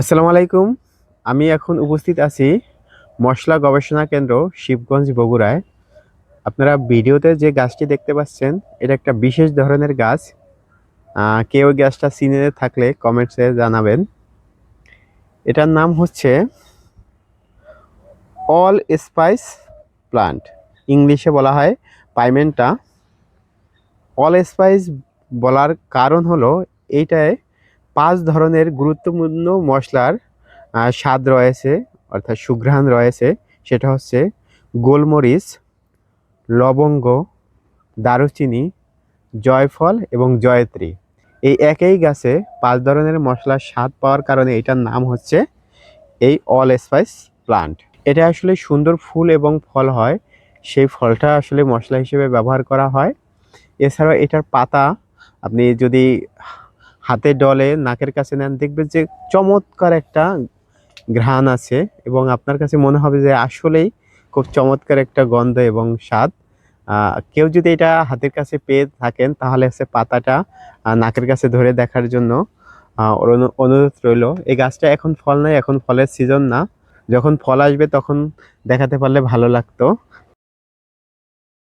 আসসালামু আলাইকুম। আমি এখন উপস্থিত আছি মশলা গবেষণা কেন্দ্র শিবগঞ্জ বগুড়ায়। আপনারা ভিডিওতে যে গাছটি দেখতে পাচ্ছেন, এটা একটা বিশেষ ধরনের গাছ। কেউ গাছটা চিনে থাকলে কমেন্টসে জানাবেন। এটার নাম হচ্ছে অল স্পাইস প্লান্ট। ইংলিশে বলা হয় পাইমেন্টা। অল স্পাইস বলার কারণ হলো, এইটায় পাঁচ ধরনের গুরুত্বপূর্ণ মশলার স্বাদ রয়েছে, অর্থাৎ সুঘ্রাণ রয়েছে। সেটা হচ্ছে গোলমরিচ, লবঙ্গ, দারুচিনি, জয়ফল এবং জয়ত্রী। এই একই গাছে পাঁচ ধরনের মশলার স্বাদ পাওয়ার কারণে এটার নাম হচ্ছে এই অল স্পাইস প্লান্ট। এটা আসলে সুন্দর ফুল এবং ফল হয়। সেই ফলটা আসলে মশলা হিসেবে ব্যবহার করা হয়। এছাড়াও এটার পাতা, আপনি যদি হাতে ডলে নাকের কাছে নেন, দেখবেন যে চমৎকার একটা ঘ্রাণ আছে এবং আপনার কাছে মনে হবে যে আসলেই খুব চমৎকার একটা গন্ধ এবং স্বাদ। কেউ যদি এটা হাতের কাছে পেয়ে থাকেন, তাহলে হচ্ছে পাতাটা নাকের কাছে ধরে দেখার জন্য অনুরোধ রইল। এই গাছটা এখন ফল নাই, এখন ফলের সিজন না। যখন ফল আসবে, তখন দেখাতে পারলে ভালো লাগতো।